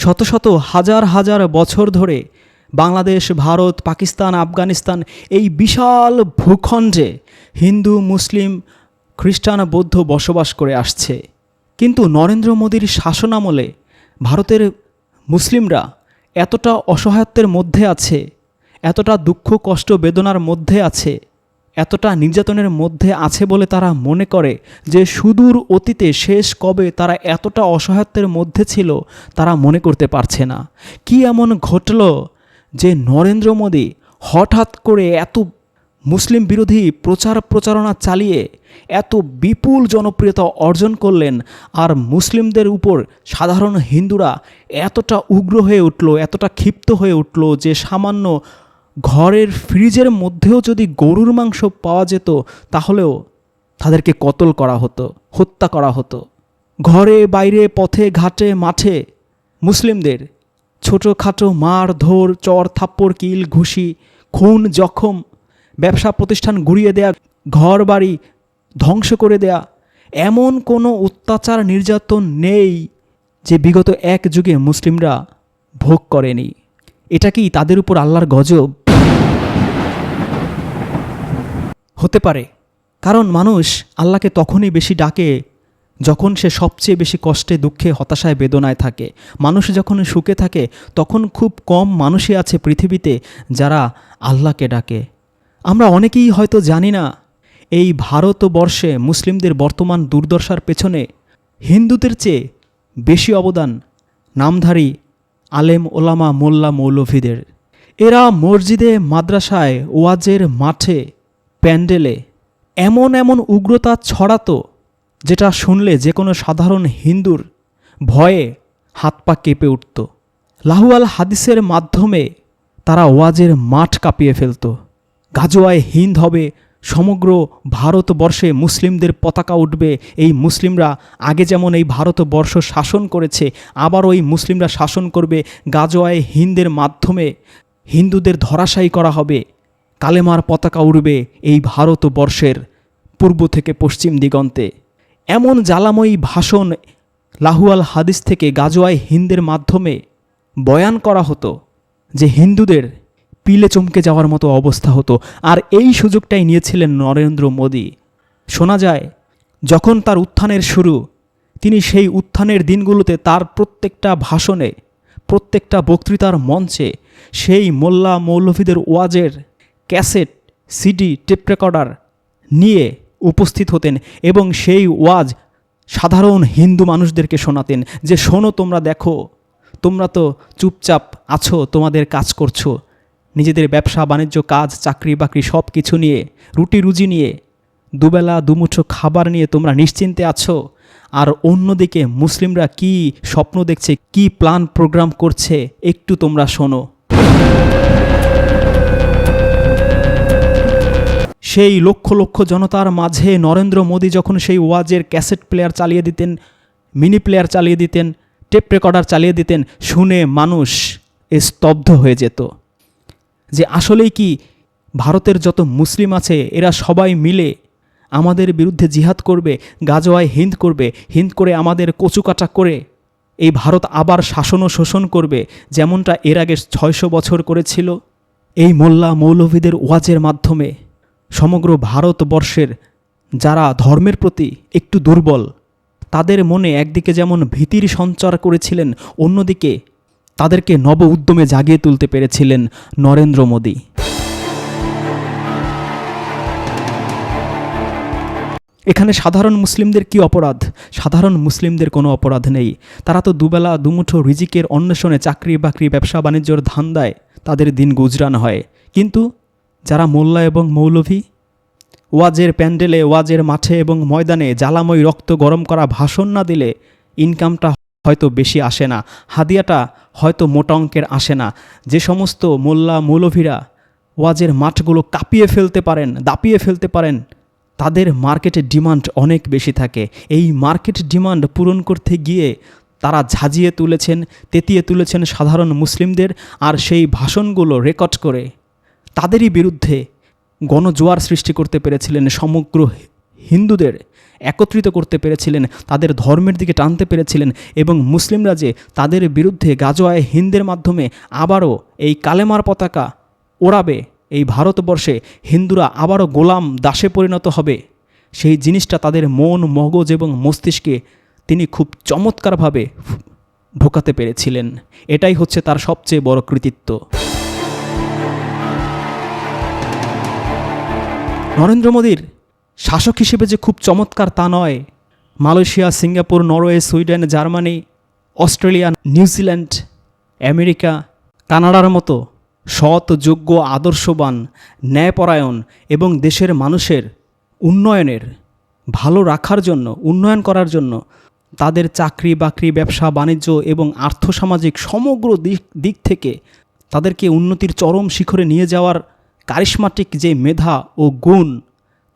শত শত হাজার হাজার বছর ধরে বাংলাদেশ, ভারত, পাকিস্তান, আফগানিস্তান এই বিশাল ভূখণ্ডে হিন্দু, মুসলিম, খ্রিস্টান, বৌদ্ধ বসবাস করে আসছে। কিন্তু নরেন্দ্র মোদীর শাসনামলে ভারতের মুসলিমরা এতটা অসহায়ত্বের মধ্যে আছে, এতটা দুঃখ, কষ্ট, বেদনার মধ্যে আছে এতটা নির্যাতনের মধ্যে আছে বলে তারা মনে করে যে সুদূর অতীতে শেষ কবে তারা এতটা অসহায়ত্বের মধ্যে ছিল, তারা মনে করতে পারছে না। কি এমন ঘটল যে নরেন্দ্র মোদী হঠাৎ করে এত মুসলিম বিরোধী প্রচার প্রচারণা চালিয়ে এত বিপুল জনপ্রিয়তা অর্জন করলেন আর মুসলিমদের উপর সাধারণ হিন্দুরা এতটা উগ্র হয়ে উঠল, এতটা ক্ষিপ্ত হয়ে উঠল যে সামান্য ঘরের ফ্রিজের মধ্যেও যদি গরুর মাংস পাওয়া যেত, তাহলেও তাদেরকে কতল করা হতো, হত্যা করা হতো। ঘরে, বাইরে, পথে, ঘাটে, মাঠে মুসলিমদের ছোটোখাটো মার ধর, চর, থাপ্পড়, কিল, ঘুষি, খুন, জখম, ব্যবসা প্রতিষ্ঠান গুড়িয়ে দেয়া ঘর বাড়ি ধ্বংস করে দেয়া, এমন কোনো অত্যাচার নির্যাতন নেই যে বিগত এক যুগে মুসলিমরা ভোগ করেনি। এটা কি তাদের উপর আল্লাহর গজব? হতে পারে। কারণ মানুষ আল্লাহকে তখনই বেশি ডাকে যখন সে সবচেয়ে বেশি কষ্টে, দুঃখে, হতাশায়, বেদনায় থাকে। মানুষ যখন সুখে থাকে, তখন খুব কম মানুষই আছে পৃথিবীতে যারা আল্লাহকে ডাকে। আমরা অনেকেই হয়তো জানি না, এই ভারতবর্ষে মুসলিমদের বর্তমান দুর্দশার পেছনে হিন্দুদের চেয়ে বেশি অবদান নামধারী আলেম, ওলামা, মোল্লা, মৌলভীদের। এরা মসজিদে, মাদ্রাসায়, ওয়াজের মাঠে প্যান্ডেলে এমন এমন উগ্রতা ছড়াতো যেটা শুনলে যে কোনো সাধারণ হিন্দুর ভয়ে হাত পা কেঁপে উঠত। লাহুয়াল হাদিসের মাধ্যমে তারা ওয়াজের মাঠ কাঁপিয়ে ফেলত। গাজোয়ায় হিন্দ হবে, সমগ্র ভারতবর্ষে মুসলিমদের পতাকা উঠবে, এই মুসলিমরা আগে যেমন এই ভারতবর্ষ শাসন করেছে, আবার ওই মুসলিমরা শাসন করবে। গাজোয়ায় হিন্দের মাধ্যমে হিন্দুদের ধরাশায়ী করা হবে। কালেমার পতাকা উড়বে এই ভারতবর্ষের পূর্ব থেকে পশ্চিম দিগন্তে। এমন জ্বালাময়ী ভাষণ লাহুয়াল হাদিস থেকে গাজোয়ায় হিন্দের মাধ্যমে বয়ান করা হতো, যে হিন্দুদের পিলে চমকে যাওয়ার মতো অবস্থা হতো। আর এই সুযোগটাই নিয়েছিলেন নরেন্দ্র মোদী। শোনা যায়, যখন তার উত্থানের শুরু, তিনি সেই উত্থানের দিনগুলোতে তার প্রত্যেকটা ভাষণে, প্রত্যেকটা বক্তৃতার মঞ্চে সেই মোল্লা মৌলভীদের ওয়াজের ক্যাসেট, সিডি, টেপ রেকর্ডার নিয়ে উপস্থিত হতেন এবং সেই ওয়াজ সাধারণ হিন্দু মানুষদেরকে শোনাতেন যে, শোনো তোমরা দেখো, তোমরা তো চুপচাপ আছো, তোমাদের কাজ করছ, নিজেদের ব্যবসা, বাণিজ্য, কাজ, চাকরি, বাকরি সব কিছু নিয়ে, রুটি রুজি নিয়ে, দুবেলা, দুমুঠো খাবার নিয়ে তোমরা নিশ্চিন্তে আছো, আর অন্যদিকে মুসলিমরা কি স্বপ্ন দেখছে, কি প্ল্যান, প্রোগ্রাম করছে, একটু তোমরা শোনো। সেই লক্ষ লক্ষ জনতার মাঝে নরেন্দ্র মোদী যখন সেই ওয়াজের ক্যাসেট প্লেয়ার চালিয়ে দিতেন, মিনি প্লেয়ার চালিয়ে দিতেন, টেপ রেকর্ডার চালিয়ে দিতেন, শুনে মানুষ স্তব্ধ হয়ে যেত। যে আসলেই কি ভারতের যত মুসলিম আছে, এরা সবাই মিলে আমাদের বিরুদ্ধে জিহাদ করবে, গাজোয়ায় হিন্দ করবে, হিন্দ করে আমাদের কচুকাটা করে, এই ভারত আবার শাসন ও শোষণ করবে, যেমনটা এর আগে ছয়শো বছর করেছিল, এই মোল্লা মৌলভীদের ওয়াজের মাধ্যমে। সমগ্র ভারতবর্ষের যারা ধর্মের প্রতি একটু দুর্বল, তাদের মনে একদিকে যেমন ভীতির সঞ্চার করেছিলেন, অন্যদিকে তাদেরকে নব উদ্যমে জাগিয়ে তুলতে পেরেছিলেন নরেন্দ্র মোদী। এখানে সাধারণ মুসলিমদের কি অপরাধ? সাধারণ মুসলিমদের কোনো অপরাধ নেই। তারা তো দুবেলা, দুমুঠো রিজিকের অন্বেষণে চাকরি বাকরি ব্যবসা বাণিজ্যর ধান্দায় তাদের দিন গুজরান হয়। কিন্তু যারা মোল্লা এবং মৌলভী, ওয়াজের প্যান্ডেলে, ওয়াজের মাঠে এবং ময়দানে জ্বালাময় রক্ত গরম করা ভাষণ না দিলে ইনকামটা হয়তো বেশি আসে না, হাদিয়াটা হয়তো মোটা অঙ্কের আসে না। যে সমস্ত মোল্লা, মৌলভীরা ওয়াজের মাঠগুলো কাঁপিয়ে ফেলতে পারেন, দাপিয়ে ফেলতে পারেন, তাদের মার্কেটে ডিমান্ড অনেক বেশি থাকে। এই মার্কেট ডিমান্ড পূরণ করতে গিয়ে তারা ঝাঁজিয়ে তুলেছেন, তেতিয়ে তুলেছেন সাধারণ মুসলিমদের আর সেই ভাষণগুলো রেকর্ড করে। তাদেরই বিরুদ্ধে গণজোয়ার সৃষ্টি করতে পেরেছিলেন, সমগ্র হিন্দুদের একত্রিত করতে পেরেছিলেন, তাদের ধর্মের দিকে টানতে পেরেছিলেন এবং মুসলিমরা যে তাদের বিরুদ্ধে গাজোয়ায় হিন্দের মাধ্যমে আবারও এই কালেমার পতাকা ওড়াবে, এই ভারতবর্ষে হিন্দুরা আবারও গোলাম দাসে পরিণত হবে, সেই জিনিসটা তাদের মন, মগজ এবং মস্তিষ্কে তিনি খুব চমৎকারভাবে ঢোকাতে পেরেছিলেন। এটাই হচ্ছে তার সবচেয়ে বড় কৃতিত্ব। নরেন্দ্র মোদীর শাসক হিসেবে যে খুব চমৎকার তা নয়। Malaysia, Singapore, Norway, Sweden, Germany, Australia New Zealand America, কানাডার মতো সৎ, যোগ্য, আদর্শবান, ন্যায়পরায়ণ এবং দেশের মানুষের উন্নয়নের, ভালো রাখার জন্য, উন্নয়ন করার জন্য তাদের চাকরি, বাকরি, ব্যবসা, বাণিজ্য এবং আর্থসামাজিক সমগ্র দিক দিক থেকে তাদেরকে উন্নতির চরম শিখরে নিয়ে যাওয়ার কারিশমাটিক যে মেধা ও গুণ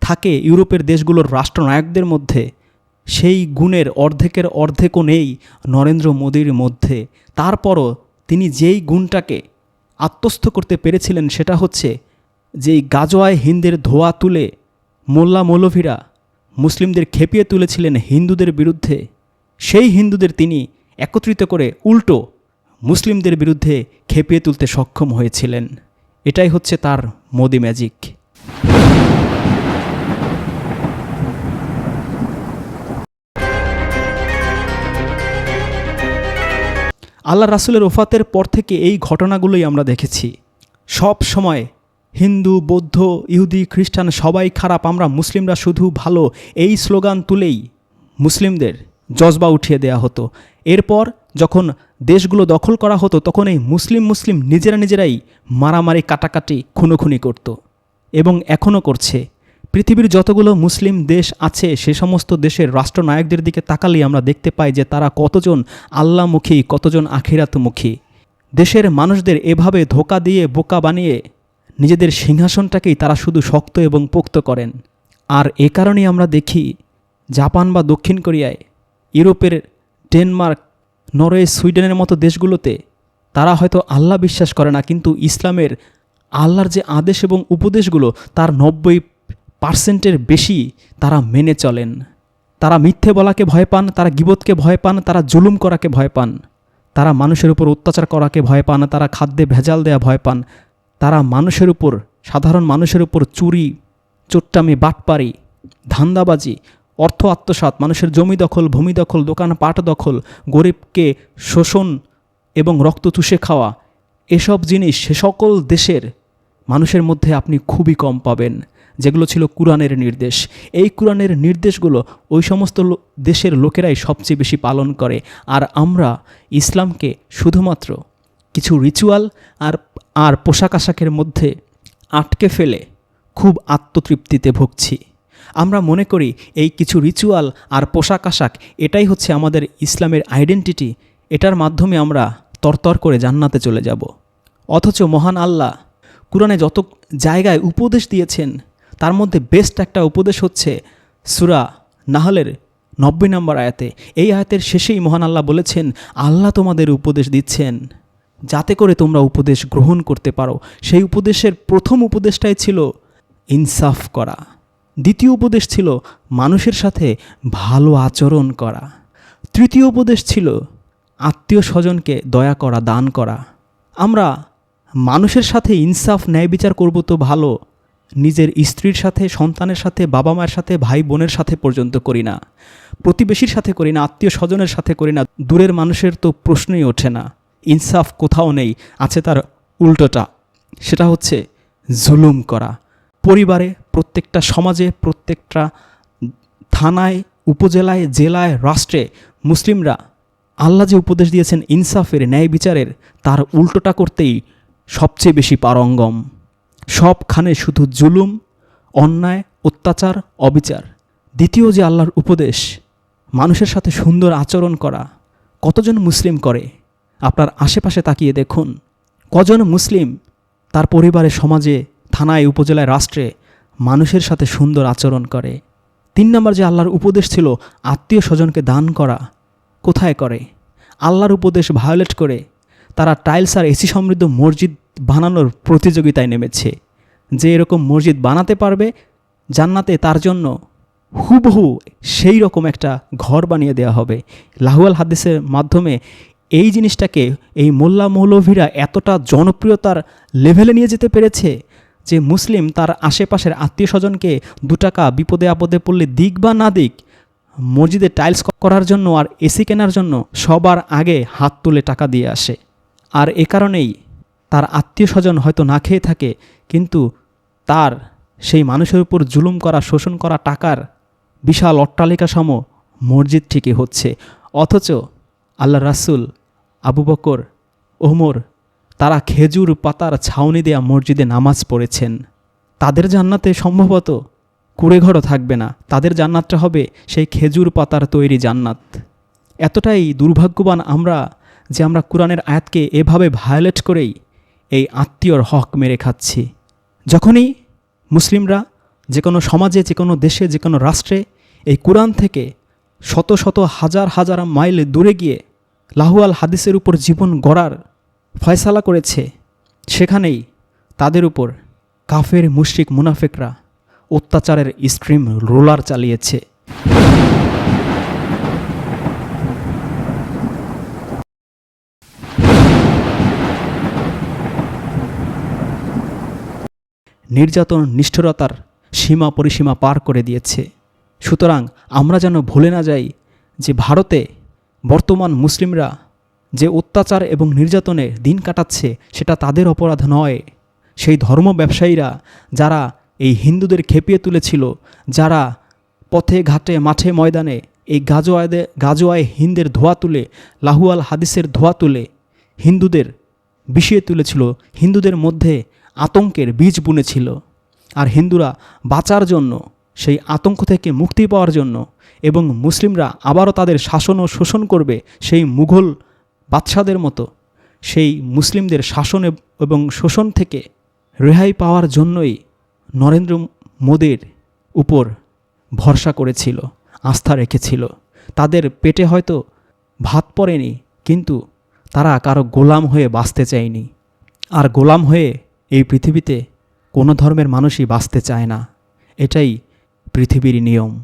থাকে ইউরোপের দেশগুলোর রাষ্ট্রনায়কদের মধ্যে, সেই গুণের অর্ধেকের অর্ধেকও নেই নরেন্দ্র মোদীর মধ্যে। তারপরও তিনি যেই গুণটাকে আত্মস্থ করতে পেরেছিলেন সেটা হচ্ছে যেই গাজোয়ায় হিন্দের ধোয়া তুলে মোল্লা মৌলভীরা মুসলিমদের খেপিয়ে তুলেছিলেন হিন্দুদের বিরুদ্ধে, সেই হিন্দুদের তিনি একত্রিত করে উল্টো মুসলিমদের বিরুদ্ধে খেপিয়ে তুলতে সক্ষম হয়েছিলেন। এটাই হচ্ছে তার মোদি ম্যাজিক। আল্লাহ রাসুলের ওফাতের পর থেকে এই ঘটনাগুলোই আমরা দেখেছি। সব সময় হিন্দু, বৌদ্ধ, ইহুদি, খ্রিস্টান সবাই খারাপ, আমরা মুসলিমরা শুধু ভালো, এই স্লোগান তুলেই মুসলিমদের জজবা উঠিয়ে দেয়া হতো। এরপর যখন দেশগুলো দখল করা হতো, তখন এই মুসলিম মুসলিম নিজেরা নিজেরাই মারামারি, কাটাকাটি, খুনোখুনি করত এবং এখনও করছে। পৃথিবীর যতগুলো মুসলিম দেশ আছে, সে সমস্ত দেশের রাষ্ট্রনায়কদের দিকে তাকালেই আমরা দেখতে পাই যে তারা কতজন আল্লামুখী, কতজন আখিরাতমুখী। দেশের মানুষদের এভাবে ধোকা দিয়ে, বোকা বানিয়ে নিজেদের সিংহাসনটাকেই তারা শুধু শক্ত এবং পোক্ত করেন। আর এ কারণেই আমরা দেখি, জাপান বা দক্ষিণ কোরিয়ায়, ইউরোপের ডেনমার্ক নরওয়ে সুইডেনের মতো দেশগুলোতে, তারা হয়তো আল্লাহ বিশ্বাস করে না, কিন্তু ইসলামের আল্লাহর যে আদেশ এবং উপদেশগুলো, তার নব্বই পার্সেন্টের বেশি তারা মেনে চলেন। তারা মিথ্যে বলাকে ভয় পান, তারা গিবতকে ভয় পান, তারা জুলুম করাকে ভয় পান। তারা মানুষের উপর অত্যাচার করাকে ভয় পান, তারা খাদ্যে ভেজাল দেয়া ভয় পান। তারা মানুষের উপর, সাধারণ মানুষের উপর চুরি চোট্টামি বাটপারি, ধান্দাবাজি অর্থ আত্মসাৎ, মানুষের জমি দখল, ভূমি দখল, দোকান, পাট দখল, গরিবকে শোষণ এবং রক্ত চুষে খাওয়া, এসব জিনিস সে সকল দেশের মানুষের মধ্যে আপনি খুবই কম পাবেন, যেগুলো ছিল কোরআনের নির্দেশ। এই কোরআনের নির্দেশগুলো ওই সমস্ত দেশের লোকেরাই সবচেয়ে বেশি পালন করে। আর আমরা ইসলামকে শুধুমাত্র কিছু রিচুয়াল আর আর পোশাক আশাকের মধ্যে আটকে ফেলে খুব আত্মতৃপ্তিতে ভুগছি। আমরা মনে করি এই কিছু রিচুয়াল আর পোশাক আশাক, এটাই হচ্ছে আমাদের ইসলামের আইডেন্টিটি এটার মাধ্যমে আমরা তরতর করে জান্নাতে চলে যাব। অথচ মহান আল্লাহ কোরআনে যত জায়গায় উপদেশ দিয়েছেন, তার মধ্যে বেস্ট একটা উপদেশ হচ্ছে সুরা নাহলের নব্বই নম্বর আয়াতে। এই আয়াতের শেষেই মহান আল্লাহ বলেছেন, আল্লাহ তোমাদের উপদেশ দিচ্ছেন, যাতে করে তোমরা উপদেশ গ্রহণ করতে পারো। সেই উপদেশের প্রথম উপদেশটাই ছিল, ইনসাফ করা। দ্বিতীয় উপদেশ ছিল মানুষের সাথে ভালো আচরণ করা। তৃতীয় উপদেশ ছিল আত্মীয় স্বজনকে দয়া করা, দান করা। আমরা মানুষের সাথে ইনসাফ, ন্যায় বিচার করব তো ভালো, নিজের স্ত্রীর সাথে, সন্তানের সাথে, বাবা মায়ের সাথে, ভাই বোনের সাথে পর্যন্ত করি না। প্রতিবেশীর সাথে করি না, আত্মীয় স্বজনের সাথে করি না, দূরের মানুষের তো প্রশ্নই ওঠে না। ইনসাফ কোথাও নেই, আছে তার উল্টোটা, সেটা হচ্ছে জুলুম করা। পরিবারে প্রত্যেকটা সমাজে, প্রত্যেকটা থানায়, উপজেলায়, জেলায়, রাষ্ট্রে মুসলিমরা আল্লাহ যে উপদেশ দিয়েছেন ইনসাফের, ন্যায় বিচারের, তার উল্টোটা করতেই সবচেয়ে বেশি পারঙ্গম। সবখানে শুধু জুলুম, অন্যায়, অত্যাচার, অবিচার। দ্বিতীয় যে আল্লাহর উপদেশ, মানুষের সাথে সুন্দর আচরণ করা, কতজন মুসলিম করে? আপনার আশেপাশে তাকিয়ে দেখুন, কজন মুসলিম তার পরিবারে, সমাজে, থানায়, উপজেলায়, রাষ্ট্রে মানুষের সাথে সুন্দর আচরণ করে। তিন নম্বর যে আল্লাহর উপদেশ ছিল, আত্মীয় স্বজনকে দান করা, কোথায় করে? আল্লাহর উপদেশ ভায়োলেট করে তারা টাইলস আর এসি সমৃদ্ধ মসজিদ বানানোর প্রতিযোগিতায় নেমেছে। যে এরকম মসজিদ বানাতে পারবে, জান্নাতে তার জন্য হুবহু সেই রকম একটা ঘর বানিয়ে দেওয়া হবে। লাহুয়াল হাদিসের মাধ্যমে এই জিনিসটাকে এই মোল্লা মৌলভীরা এতটা জনপ্রিয়তার লেভেলে নিয়ে যেতে পেরেছে যে মুসলিম তার আশেপাশের আত্মীয় স্বজনকে দু টাকা বিপদে আপদে পড়লে দিক বা না দিক, মসজিদে টাইলস করার জন্য আর এসি কেনার জন্য সবার আগে হাত তুলে টাকা দিয়ে আসে। আর এ কারণেই তার আত্মীয় স্বজন হয়তো না খেয়ে থাকে, কিন্তু তার সেই মানুষের উপর জুলুম করা, শোষণ করা টাকার বিশাল অট্টালিকা সম মসজিদ ঠিকই হচ্ছে। অথচ আল্লাহ রাসুল আবু বকর, ওমর তারা খেজুর পাতার ছাউনি দেয়া মসজিদে নামাজ পড়েছেন। তাদের জান্নাতে সম্ভবত কুড়েঘরও থাকবে না। তাদের জান্নাতটা হবে সেই খেজুর পাতার তৈরি জান্নাত। এতটাই দুর্ভাগ্যবান আমরা যে আমরা কোরআনের আয়াতকে এভাবে ভায়োলেট করেই এই আত্মীয়র হক মেরে খাচ্ছি। যখনই মুসলিমরা যে কোনো সমাজে, যে কোনো দেশে, যে কোনো রাষ্ট্রে এই কোরআন থেকে শত শত হাজার হাজার মাইল দূরে গিয়ে লাহুয়াল হাদিসের উপর জীবন গড়ার ফয়সালা করেছে। সেখানেই তাদের উপর কাফের, মুশরিক, মুনাফেকরা অত্যাচারের স্ট্রিম রোলার চালিয়েছে। নির্যাতন, নিষ্ঠুরতার সীমা পরিসীমা পার করে দিয়েছে। সুতরাং আমরা যেন ভুলে না যাই যে ভারতে বর্তমান মুসলিমরা যে অত্যাচার এবং নির্যাতনে দিন কাটাচ্ছে সেটা তাদের অপরাধ নয়। সেই ধর্ম ব্যবসায়ীরা, যারা এই হিন্দুদের খেপিয়ে তুলেছিল, যারা পথে ঘাটে মাঠে ময়দানে এই গাজোয়াদে গাজোয়ায় হিন্দের ধোয়া তুলে, লাহুয়াল হাদিসের ধোয়া তুলে হিন্দুদের বিষিয়ে তুলেছিল, হিন্দুদের মধ্যে আতঙ্কের বীজ বুনেছিল। আর হিন্দুরা বাঁচার জন্য, সেই আতঙ্ক থেকে মুক্তি পাওয়ার জন্য এবং মুসলিমরা আবারও তাদের শাসন ও শোষণ করবে সেই মুঘল বাদশাদের মতো সেই মুসলিমদের শাসন এবং শোষণ থেকে রেহাই পাওয়ার জন্যই নরেন্দ্র মোদীর উপর ভরসা করেছিল, আস্থা রেখেছিল। তাদের পেটে হয়তো ভাত পড়েনি, কিন্তু তারা কারও গোলাম হয়ে বাঁচতে চায়নি। আর গোলাম হয়ে এই পৃথিবীতে কোনো ধর্মের মানুষই বাঁচতে চায় না। এটাই পৃথিবীর নিয়ম।